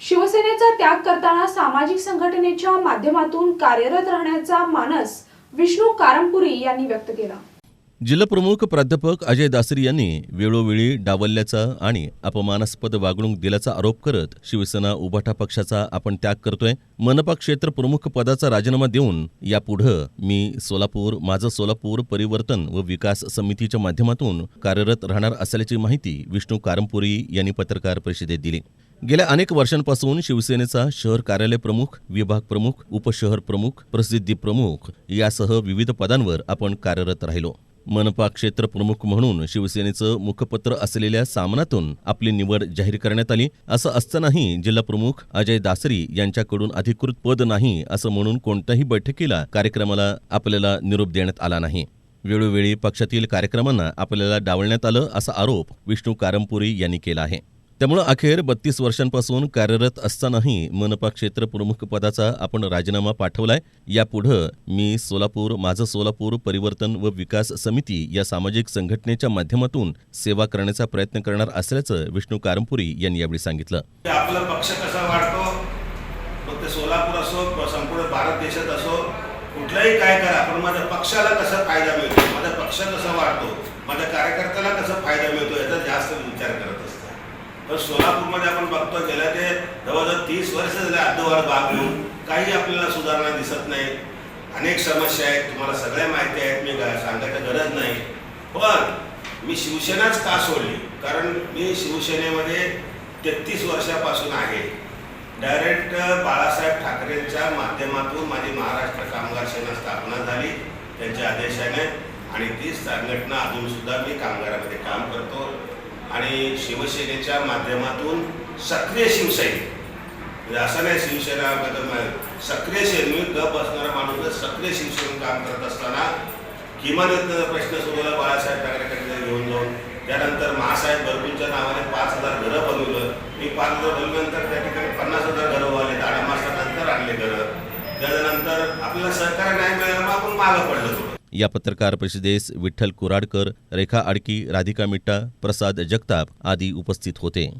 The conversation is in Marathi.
शिवसेनेचा त्याग करताना सामाजिक संघटनेच्या माध्यमातून कार्यरत राहण्याचा मानस विष्णू कारमपुरी यांनी व्यक्त केला. जिल्हाप्रमुख प्राध्यापक अजय दासरी यांनी वेळोवेळी डावलल्याचा आणि अपमानास्पद वागणूक दिल्याचा आरोप करत शिवसेना उभाटा पक्षाचा आपण त्याग करतोय मनपा क्षेत्र प्रमुख पदाचा राजीनामा देऊन यापुढं मी सोलापूर माझं सोलापूर परिवर्तन व विकास समितीच्या माध्यमातून कार्यरत राहणार असल्याची माहिती विष्णू कारमपुरी यांनी पत्रकार परिषदेत दिली. गेल्या अनेक वर्षांपासून शिवसेनेचा शहर कार्यालय प्रमुख विभाग प्रमुख उपशहर प्रमुख प्रसिद्धी प्रमुख यासह विविध पदांवर आपण कार्यरत राहिलो. मनपा क्षेत्र प्रमुख म्हणून शिवसेनेचं मुखपत्र असलेल्या सामनातून आपली निवड जाहीर करण्यात आली असं असतानाही जिल्हा प्रमुख अजय दासरी यांच्याकडून अधिकृत पद नाही असं म्हणून कोणत्याही बैठकीला कार्यक्रमाला आपल्याला निरोप देण्यात आला नाही. वेळोवेळी पक्षातील कार्यक्रमांना आपल्याला डावलण्यात आलं असा आरोप विष्णू कारंपुरी यांनी केला आहे. त्यामुळं अखेर बत्तीस वर्षांपासून कार्यरत असतानाही मनपा क्षेत्र प्रमुख पदाचा आपण राजीनामा पाठवलाय. यापुढं मी सोलापूर माझं सोलापूर परिवर्तन व विकास समिती या सामाजिक संघटनेच्या माध्यमातून सेवा करण्याचा प्रयत्न करणार असल्याचं विष्णू कारंपुरी यांनी यावेळी सांगितलं. आपला पक्ष कसा वाढतो? मग सोलापूर असो संपूर्ण भारत देशात असो कुठलाही काय करा पण माझ्या पक्षाला कसा फायदा मिळतो? माझा पक्ष कसा वाढतो? माझ्या कार्यकर्त्याला कसा फायदा मिळतो? याचा जास्त विचार करत असतो. पण सोलापूरमध्ये आपण बघतो गेल्या ते जवळजवळ तीस वर्ष झाले अर्धवार भाग घेऊन. काही आपल्याला सुधारणा दिसत नाही. अनेक समस्या आहेत तुम्हाला सगळ्या माहिती आहेत मी सांगायची गरज नाही. पण मी शिवसेनाच का सोडली? कारण मी शिवसेनेमध्ये तेहतीस वर्षापासून आहे. डायरेक्ट बाळासाहेब ठाकरेंच्या माध्यमातून माझी महाराष्ट्र कामगार सेना स्थापना झाली त्यांच्या आदेशाने. आणि ती संघटना अजूनसुद्धा मी कामगारामध्ये काम करतो. आणि शिवसेनेच्या माध्यमातून सक्रिय शिवसैनिक. म्हणजे असं नाही शिवसेना सक्रिय सैनिक गप असणारा माणूस सक्रिय शिवसेनेत काम करत असताना किमान प्रश्न सोडवला बाळासाहेब ठाकरेकडे घेऊन जाऊन. त्यानंतर महासाहेब बरकुलच्या नावाने पाच हजार घरं बनवलं. मी पाच हजार बनवल्यानंतर त्या ठिकाणी पन्नास हजार घरं उभारले दहा मासानंतर आणले घरं. त्याच्यानंतर आपल्याला सहकार्य नाही मिळालं मग आपण मागं पडलं थोडं या पत्रकार परिषदेस विठ्ठल कुराडकर रेखा आडकी राधिका मिट्टा प्रसाद जगताप आदी उपस्थित होते.